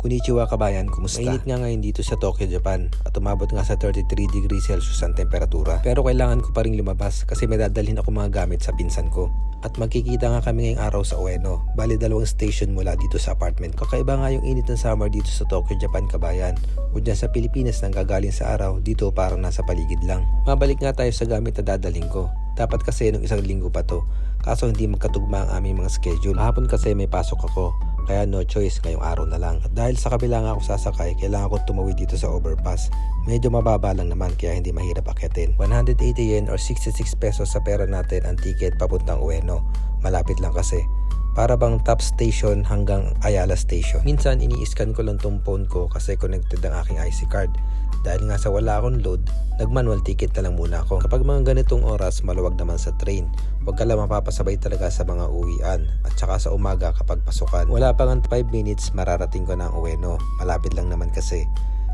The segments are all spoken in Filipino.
Konnichiwa kabayan, kumusta? Mainit nga ngayon dito sa Tokyo, Japan at umabot nga sa 33 degrees Celsius ang temperatura. Pero kailangan ko pa rin lumabas kasi may dadalhin ako mga gamit sa pinsan ko. At magkikita nga kami ngayong araw sa Ueno. Bali dalawang station mula dito sa apartment. Kakaiba nga yung init ng summer dito sa Tokyo, Japan kabayan. O dyan sa Pilipinas nang gagaling sa araw, dito parang nasa paligid lang. Mabalik nga tayo sa gamit na dadalhin ko. Dapat kasi nung isang linggo pa to. Kaso hindi magkatugma ang aming mga schedule. Kahapon kasi may pasok ako. Kaya no choice ngayong araw na lang. At dahil sa kabila nga ako sasakay, kailangan ko tumawid dito sa overpass. Medyo mababa lang naman kaya hindi mahirap akyatin. 180 yen or 66 pesos sa pera natin ang ticket papuntang Ueno. Malapit lang kasi. Para bang top station hanggang Ayala station. Minsan ini-scan ko lang tong phone ko kasi connected ang aking IC card. Dahil nga sa wala akong load, nag-manual ticket na lang muna ako. Kapag mga ganitong oras, maluwag naman sa train. Huwag ka lang mapapasabay talaga sa mga uwian at saka sa umaga kapag pasukan. Wala pa nga 5 minutes, mararating ko na ang Ueno. Malapit lang naman kasi.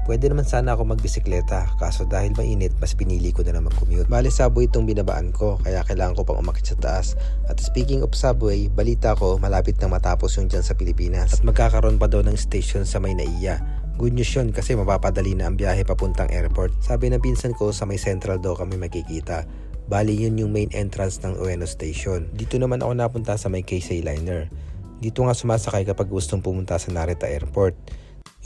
Pwede naman sana ako magbisikleta, kaso dahil mainit, mas pinili ko na lang mag-commute. Bale subway itong binabaan ko, kaya kailangan ko pang umakit sa taas. At speaking of subway, balita ko malapit na matapos yung dyan sa Pilipinas. At magkakaroon pa daw ng station sa may naiya. Good news yun kasi mapapadali na ang biyahe papuntang airport. Sabi ng pinsan ko sa may central daw kami makikita. Bali yun yung main entrance ng Ueno Station. Dito naman ako napunta sa may Keisei Liner. Dito nga sumasakay kapag gustong pumunta sa Narita Airport.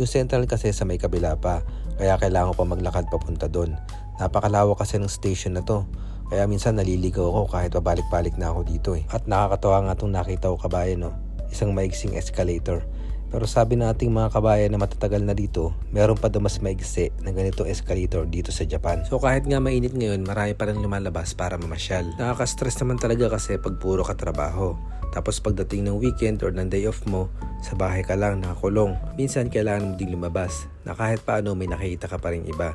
Yung central kasi sa may kabila pa, kaya kailangan ko pa maglakad papunta doon. Napakalawak kasi ng station na to. Kaya minsan naliligaw ako kahit pabalik-balik na ako dito eh. At nakakatawa nga itong nakita ko kabayan no. Isang maigsing escalator. Pero sabi ng ating mga kabayan na matatagal na dito, meron pa daw mas maigsi na ganito escalator dito sa Japan. So kahit nga mainit ngayon, marami pa rin lumalabas para mamasyal. Nakaka-stress naman talaga kasi pag puro ka trabaho. Tapos pagdating ng weekend or ng day off mo, sa bahay ka lang nakakulong. Minsan kailangan mo ding lumabas na kahit paano may nakikita ka pa rin iba.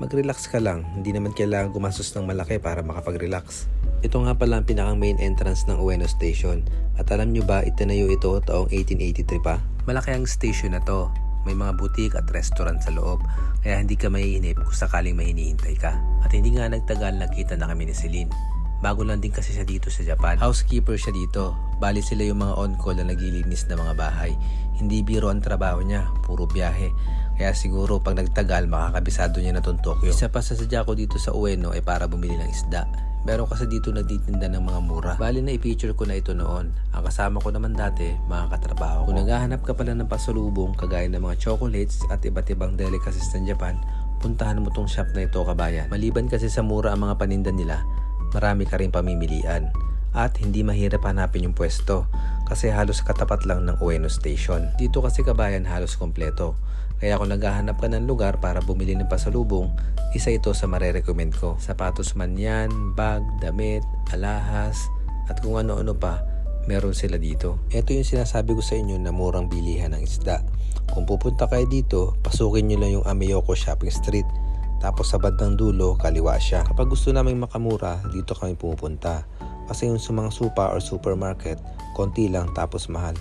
Mag-relax ka lang, hindi naman kailangan gumastos ng malaki para makapag-relax. Ito nga pala ang pinakang main entrance ng Ueno Station. At alam nyo ba, itinayo ito taong 1883 pa. Malaki ang station na to. May mga butik at restaurant sa loob. Kaya hindi ka maiinip kung sakaling may hinihintay ka. At hindi nga nagtagal nakita na kami ni Celine. Bago lang din kasi siya dito sa Japan. Housekeeper siya dito. Bali sila yung mga on-call na naglilinis ng mga bahay. Hindi biro ang trabaho niya, puro biyahe. Kaya siguro pag nagtagal, makakabisado niya na tong Tokyo. Isa pa sa sadya ko dito sa Ueno ay para bumili ng isda. Meron kasi dito nagtitinda ng mga mura. Bali na i-feature ko na ito noon. Ang kasama ko naman dati, mga katrabaho ko. Kung naghahanap ka pala ng pasalubong, kagaya ng mga chocolates at iba't ibang delicacies ng Japan, puntahan mo tong shop na ito kabayan. Maliban kasi sa mura ang mga paninda nila, marami ka rin pamimilian. At hindi mahirap hanapin yung pwesto kasi halos katapat lang ng Ueno Station. Dito kasi kabayan halos kompleto. Kaya kung naghahanap ka ng lugar para bumili ng pasalubong, isa ito sa marerecommend ko. Sapatos man yan, bag, damit, alahas, at kung ano-ano pa, meron sila dito. Ito yung sinasabi ko sa inyo na murang bilihan ng isda. Kung pupunta kayo dito, pasukin nyo lang yung Ameyoko Shopping Street. Tapos sa bandang dulo, kaliwa siya. Kapag gusto namin makamura, dito kami pumupunta. Kasi yung sa mga supa or supermarket, konti lang tapos mahal.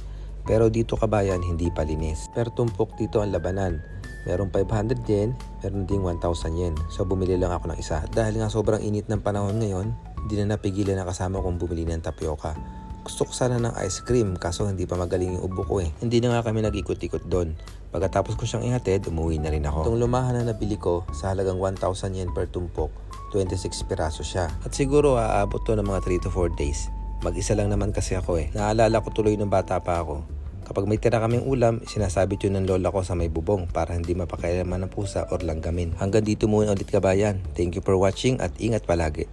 Pero dito kabayan, hindi palinis. Pero tumpok dito ang labanan. Meron 500 yen, meron ding 1,000 yen. So bumili lang ako ng isa. Dahil nga sobrang init ng panahon ngayon, hindi na napigilan na kasama kong bumili ng tapioca. Gusto ko sana ng ice cream kaso hindi pa magaling yung ubo ko eh. Hindi na nga kami nag-ikot-ikot doon. Pagkatapos ko siyang ihatid, umuwi na rin ako. Itong lumahan na nabili ko sa halagang 1,000 yen per tumpok, 26 piraso siya. At siguro aabot to ng mga 3 to 4 days. Mag-isa lang naman kasi ako eh. Naalala ko tuloy nung bata pa ako. Kapag may tira kaming ulam, sinasabit yun ng lola ko sa may bubong para hindi mapakailaman ng pusa or langgamin. Hanggang dito muna ulit kabayan. Thank you for watching at ingat palagi.